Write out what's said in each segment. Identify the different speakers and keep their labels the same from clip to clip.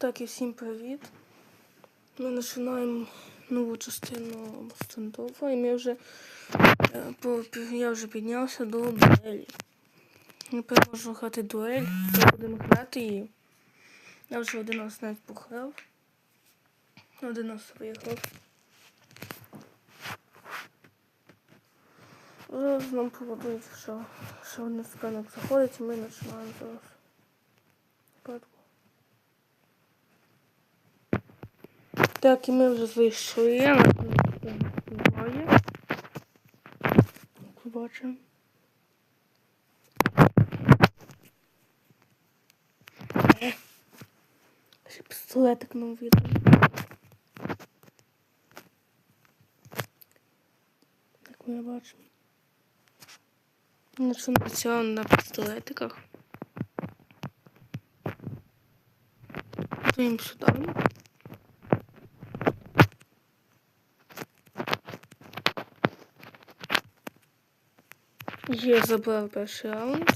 Speaker 1: Так і всім привіт. Ми починаємо нову частину стендофа і ми вже е, я вже піднявся до дуелі. Тепер можу грати дуель, то будемо грати її. Я вже один раз навіть пограв. Один раз виграв. Зараз нам поводують, що, що один сканок заходить і ми починаємо зараз. Так, і ми вже зайшли. Нас тут немає. Як ви. Е, Ще пістолетик нам видно. Як ми бачимо. Починається на пістолетиках. Готуємо сюди. Є забрав перший раунд.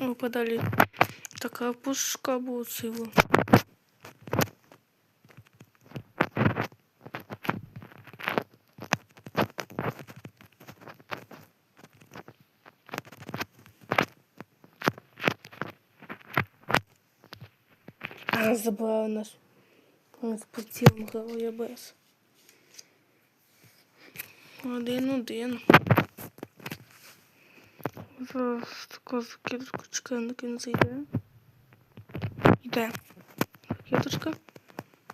Speaker 1: О, подалі така пушка була ціла. А, забрав наш. Он спортив грав я без. Один один. Зараз така закидочка чекає, на кінці йде. Йде. Закидочка.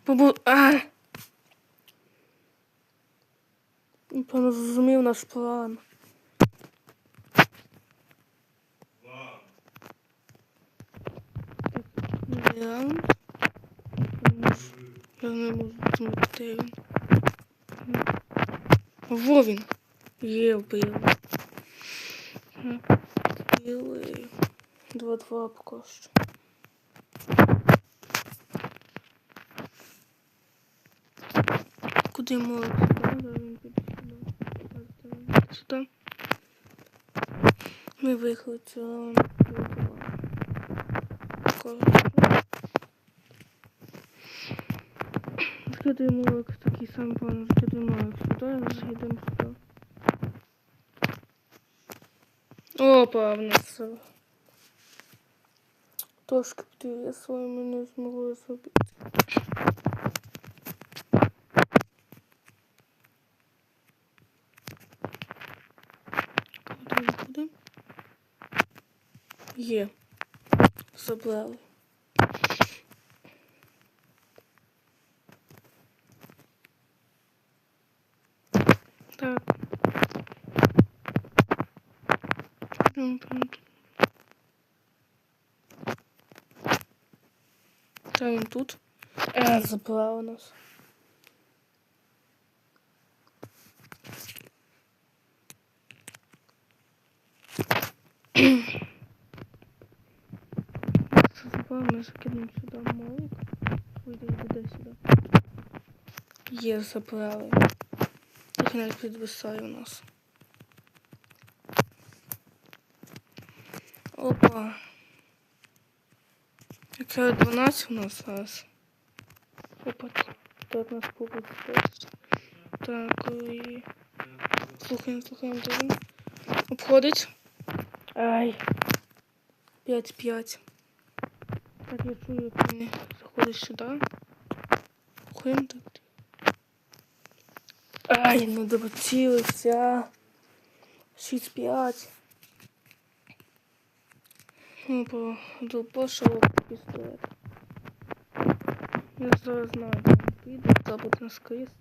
Speaker 1: Побу... А! Напевно, зрозумів наш план. Я не можу- Я не можу змогти він. Во він. Є вбили. Вбили. Два-два поки що. Куди можу? Сюди, він піде сюди. Сюди. Ми виїхали цього. Закидуємо як такий самий план, закидуємо як сюди, заїдемо сюди. Опа, в нас е, трошки підвісили, ми не змогли зробити. Куди? Є. Забрали. Так. Прям, прям тут. Та він тут. Е, забрав нас. Ми закинемо сюди молик. Вийде і буде сюди. Є, забрали. Так навіть підвисає у нас. Опа. Яке 12 у нас зараз. Опа. Так нас побудь теж. Так, і... Слухаємо, слухаємо, де він. Обходить. Ай. 5-5. Так, я чую, як він заходить сюди. Слухаємо так. Ай, не доцілився. 6-5. Опа, долбашого пістолет. Я зараз знаю, де він піде, та буде нас кріст.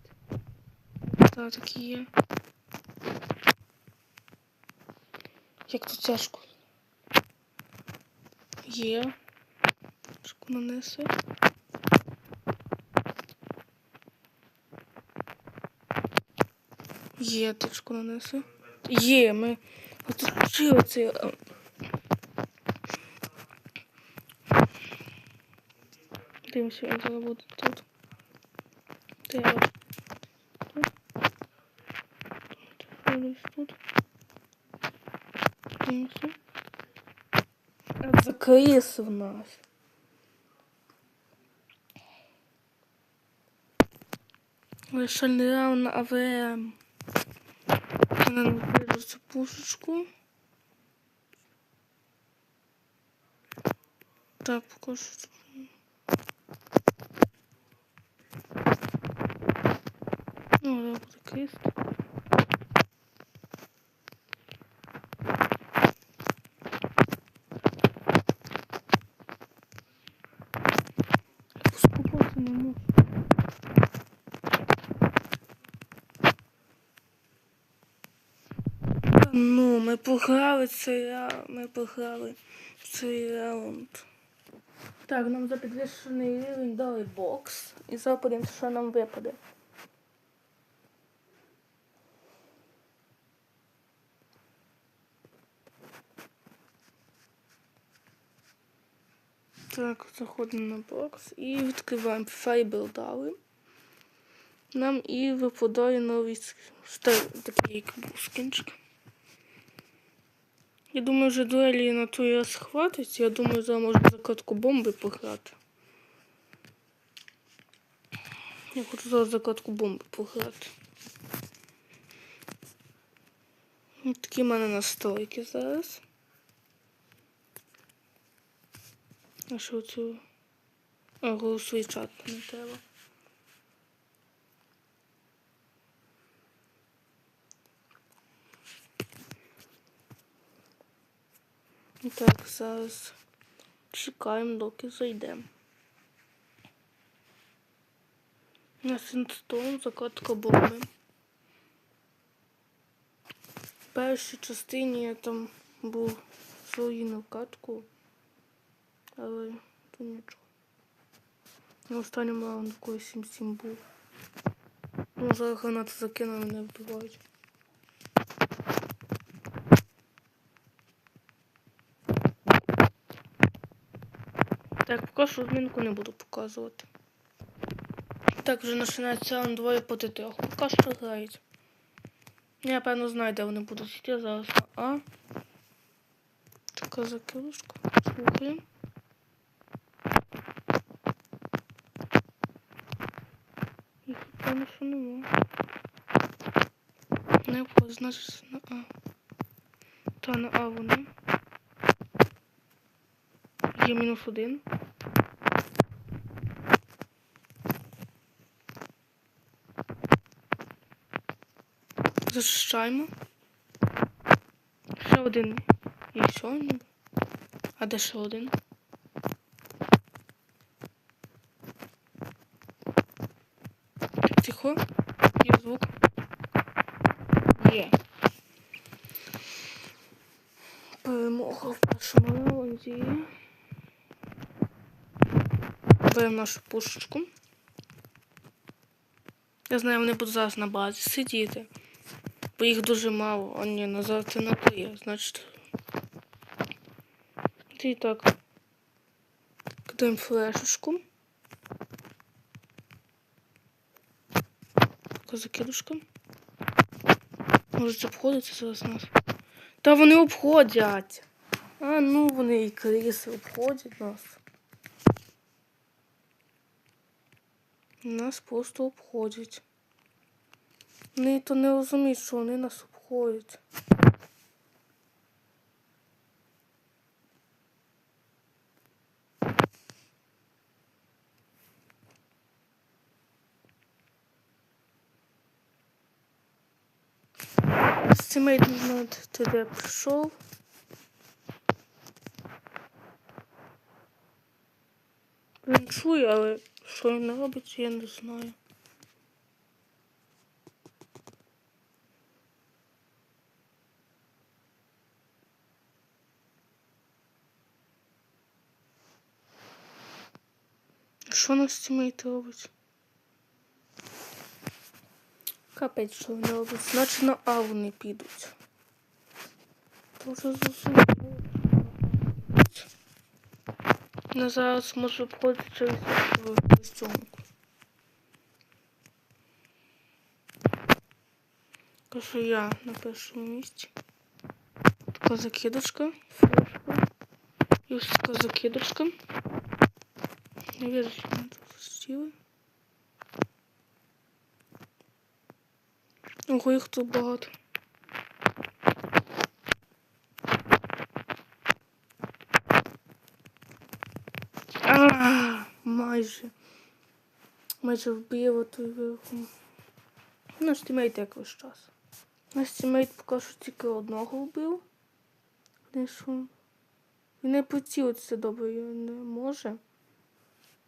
Speaker 1: Та такі є. Як тут тяжко. Є. Тяжко нанесе. Є, тяжко нанесе. Є, ми отримали цей е, Дивимося, він зараз тут. Я? Тут. Тут. Тут. В нас? Раунд на АВМ. Не цю пушечку. Так, покажу. Ну, крест. Поступати не можу. Ну, ми програли цей раунд. Ми програли цей раунд. Так, нам за підвищений рівень дали бокс. І зараз подивимося, що нам випаде. Так, заходимо на бокс і відкриваємо Фейбл дали. Нам і випадає новий такий скінчик. Я думаю, вже дуелі на той раз хватить. Я думаю, зараз можна закатку бомби пограти. Я хочу зараз закатку бомби пограти. Такі в мене настройки зараз. А що цю? А, голосовий чат не треба. Так, зараз чекаємо, доки зайдемо. На синстон закатка бомби. В першій частині я там був загинув катку, але то нічого. На останньому когось 7-7 був. Ну, зараз гранати закинули, не вбивають. Так, поки що змінку не буду показувати. Так, вже починається раунд двоє проти трьох. Поки що грають. Я певно знаю, де вони будуть йти зараз А. Така закилушка. Слухаємо. Їх певно, що нема. Значить на А. Та на А вони. Є мінус один. Зачищаємо. Ще один. І все. А де ще один? Тихо. Є звук. Є. Перемога в першому раунді. Беремо нашу пушечку. Я знаю, вони будуть зараз на базі сидіти. Бо їх дуже мало. А ні, назад це на три, значить. І так. Кидаємо флешечку. Закидушка. Можуть обходити зараз нас. Та вони обходять. А ну вони і криси обходять нас. Нас просто обходять. Вони то не розуміють, що вони нас обходять. Стімейт над тебе прийшов. Він чує, але що він робить, я не знаю. Що наш стімейт робить? Капець, що вони роблять. Значить на А вони підуть. То вже зрозуміло. Ну, зараз може обходити через костюмку. Кажу я на першому місці. Така закидочка, флешка. І ось така закидочка. Не вірю, що вони тут сіли. Ого, їх тут багато. А, майже. Майже вбив той вируху. Наш тімейт як весь час. Наш тімейт поки що тільки одного вбив. Він не поцілитися добре не може.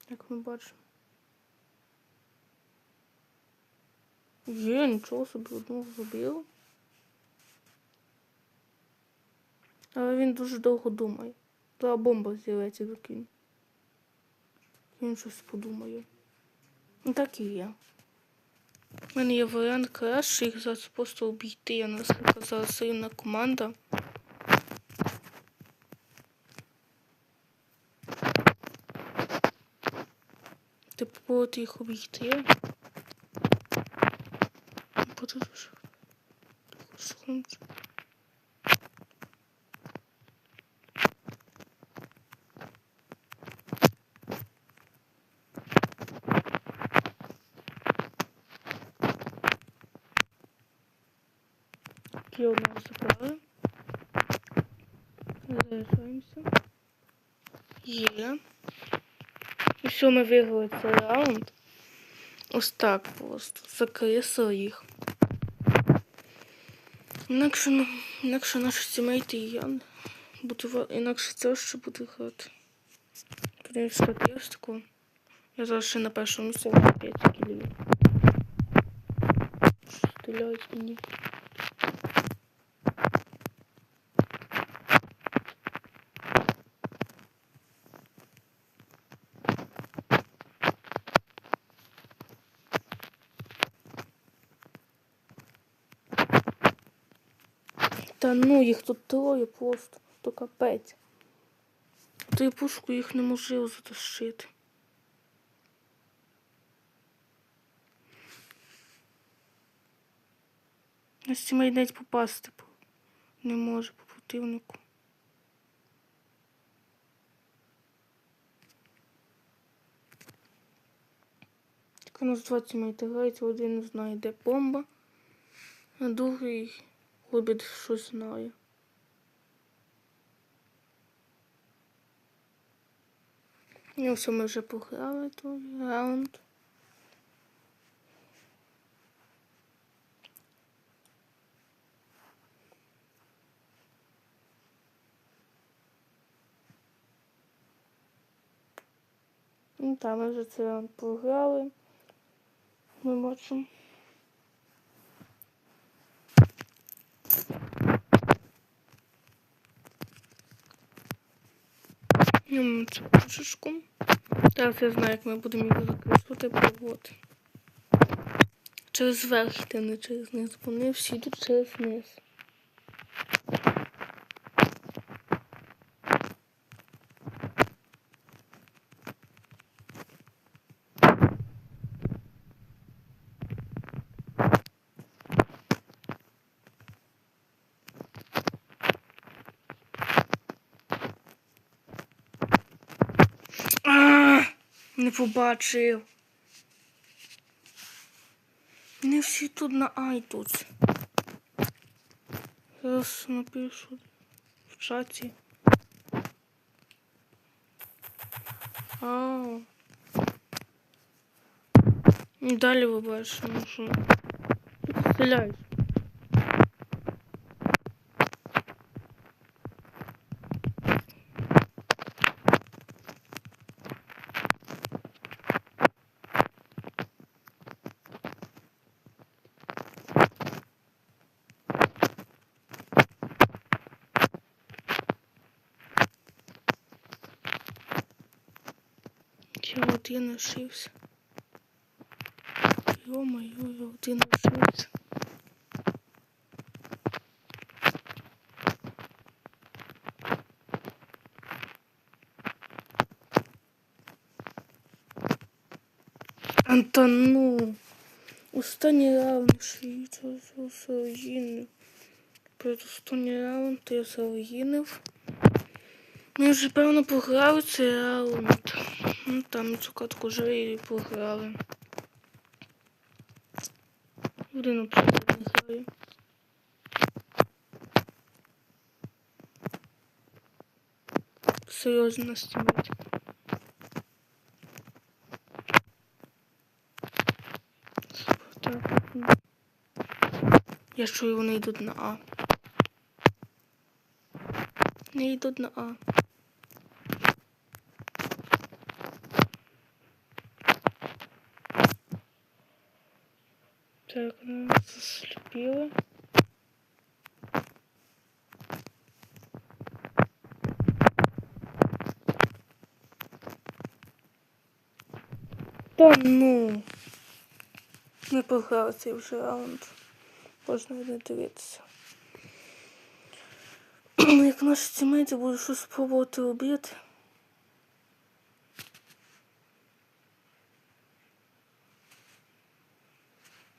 Speaker 1: Як ми бачимо. Є, нічого собі одного забив. Але він дуже довго думає. Та бомба з'явиться. Він щось подумає. Ну так і є. У мене є варіант краще їх зараз просто обійти. Я наскільки зараз сильна команда. Ти попробувати їх обійти. Буде дуже. Такі одного забрали. Заряджаємося. Є. І все, ми виграли цей раунд. Ось так просто. Закрисили їх. Інакше, ну, інакше наші сімейти і я буду інакше це ще буде грати. Подивись статистику. Я зараз ще на першому місці в 5 кілів. Стріляють мені. Та ну їх тут троє просто, то капець. Й пушку їх неможливо затащити. На сімей навіть попасти не може по противнику. Так у нас два тімейти граються, один знає, де бомба, а другий Хобіт щось знає. І все, ми вже пограли той раунд. Ну, там ми вже раунд пограли. Ми бачимо. Ньому цю пушечку. Зараз я знаю, як ми будемо їх закручувати провод. Через верх йти, не через низ. Вони всі йдуть через низ. А, не побачив. Не всі тут на ай тут. Зараз напишу в чаті. А. Далі ви бачимо, що тут стріляють. Я один лишився. Йо-моє, я один лишився. Антону. Останній раунд швидше загинув. Перед останній раунд я загинув. Ми вже певно пограли цей раунд. Ну там цю катку вже і пограли. Годину просто не граю. Серйозно стімить. Так, ну. Я чую, вони йдуть на А. Не йдуть на А. Так, ну, заслепила. Та ну. Не програв цей вже раунд. Можна не дивитися. Як наші тімейти будуть щось спробувати робити.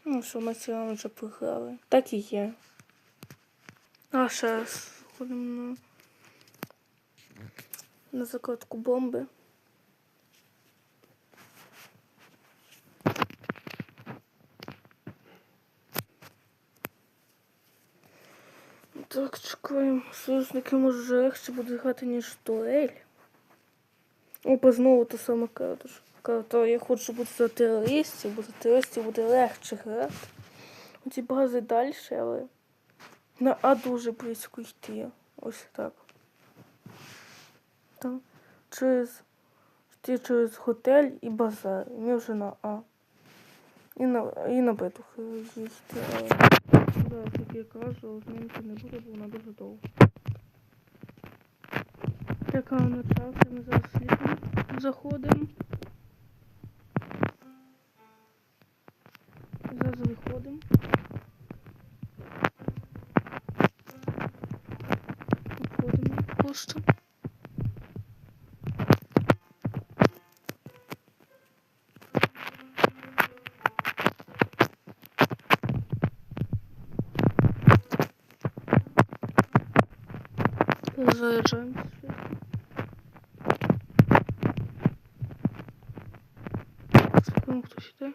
Speaker 1: Ну, що ми цей раунд вже програли. Так і є. А ще раз ходимо на, на закладку бомби. Так, чекаємо. Союзники може легше буде грати, ніж дуель. Опа, знову та сама карта. Карта, я хочу бути за терористів, бо за терористів буде легше грати. Ці бази далі, але на А дуже близько йти. Ось так. Там через йти через готель і базар. Ми вже на А. І на, і на Б трохи як я кажу, змінити не буде, бо вона дуже довго. Чекаємо на час, ми зараз слідом заходимо. Зараз виходимо. Виходимо просто. Заряджаємося. Слухаємо, хтось іде.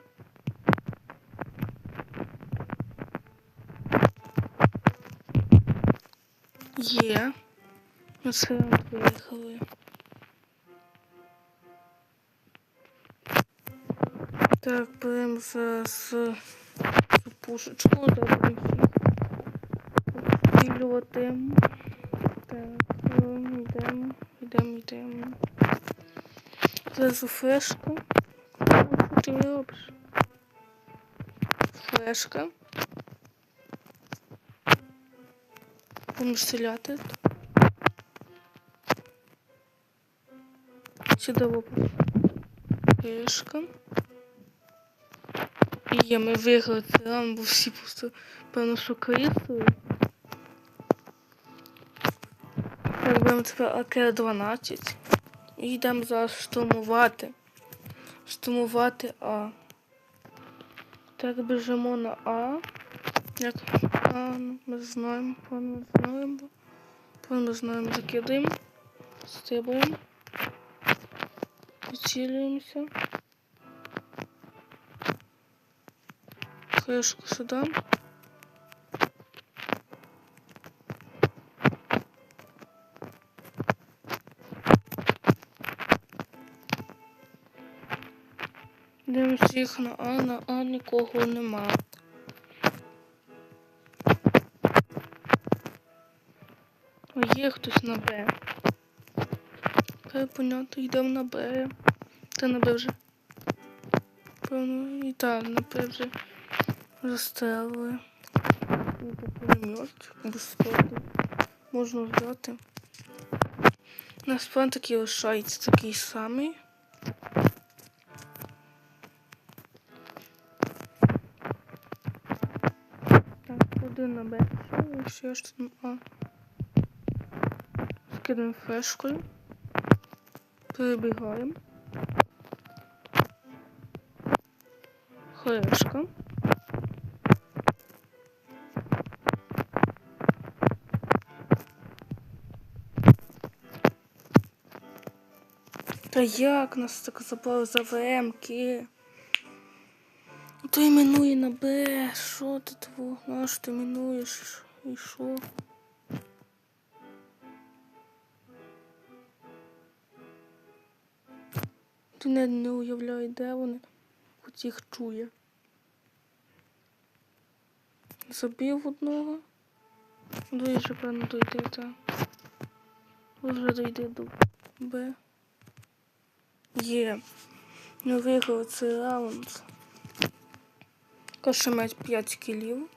Speaker 1: Є. Ми це виїхали. Так, беремо зараз пушечку, будемо їх обстрілювати. Так, ем, йдемо, йдемо, йдемо. Зараз у флешку. Що ти робиш? Флешка. Будемо стріляти. Чудово. Флешка. І є, ми виграли цей раунд, бо всі просто, певно, що крисили. Беремо тепер АК-12. І йдемо зараз штурмувати. Штурмувати А. Так, біжимо на А. Як А, ми знаємо, певно, знаємо. Певно, знаємо, закидаємо. Стрибаємо. Відцілюємося. Кришку сюди. Їх на А, на А нікого нема. Є хтось на Б. Так, понятно, йдемо на Б. Та на Б вже. Певно, і так, на Б вже застрелили. Ну, пулемет, безпеки. Можна взяти. У нас план такий лишається такий самий. Один на Б. Що ще ж там А? Скидаємо флешкою. Перебігаємо. Флешка. Та як нас так забрали за ВМки? То іменує на Б. Що ти тво? На що ти іменуєш? І що? Ти не, не уявляє, де вони, хоч їх чує. Забив одного. Дуже певно дойде, так. Вже дойде до Б. Є. Не виграв цей раунд. Каже мать 5 кілів.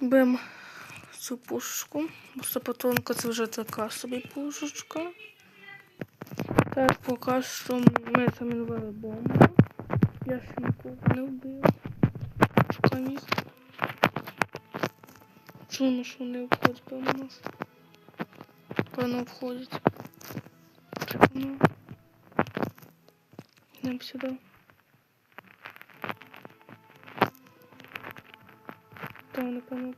Speaker 1: Бем цю пушечку. Сапатонка це вже така собі пушечка. Так, поки що ми замінували бомбу. Я ще нікого не вбив. Шукаю їх. Чому що не входить, певно, нас? Певно, входить. Ну. Йдемо сюди. Там, напевно.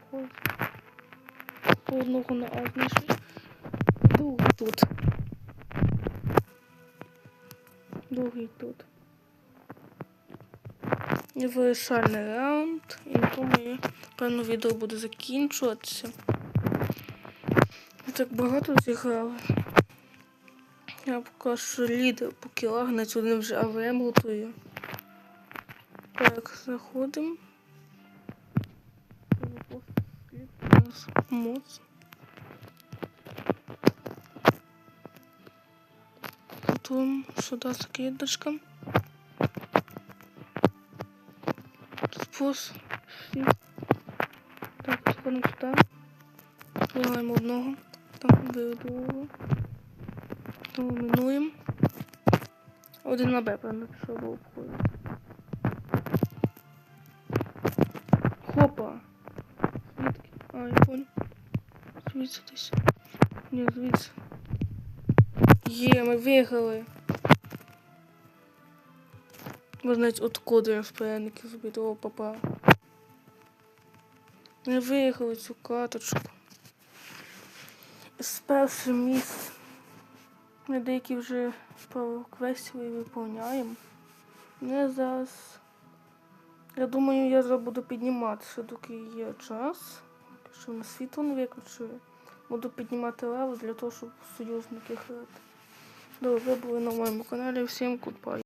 Speaker 1: По одного на А знайшли. Другий тут. Другий тут. Вирішальний раунд. І на тому, я, певно, відео буде закінчуватися. Ми так багато зіграли. Я поки що лідер по кілах, на один вже АВМ готую. Так, заходимо. Моц. Готуємо сюди закидочка. Спус. Всі. Так, заходимо сюди. Лагаємо одного. Там вбили другого. Тому. Один на Б, певно, пішов був Звідси десь. Ні, звідси. Є, ми виграли. Можна навіть от коди розпорядники зробити. О, папа. Ми виграли цю каточку. З першим місцем. Ми деякі вже пару квестів виповняємо. Не зараз. Я думаю, я буду підніматися, доки є час. Що на світло не виключує. Буду піднімати левел для того, щоб союзники грати. Добре, ви були на моєму каналі. Всім гудбай.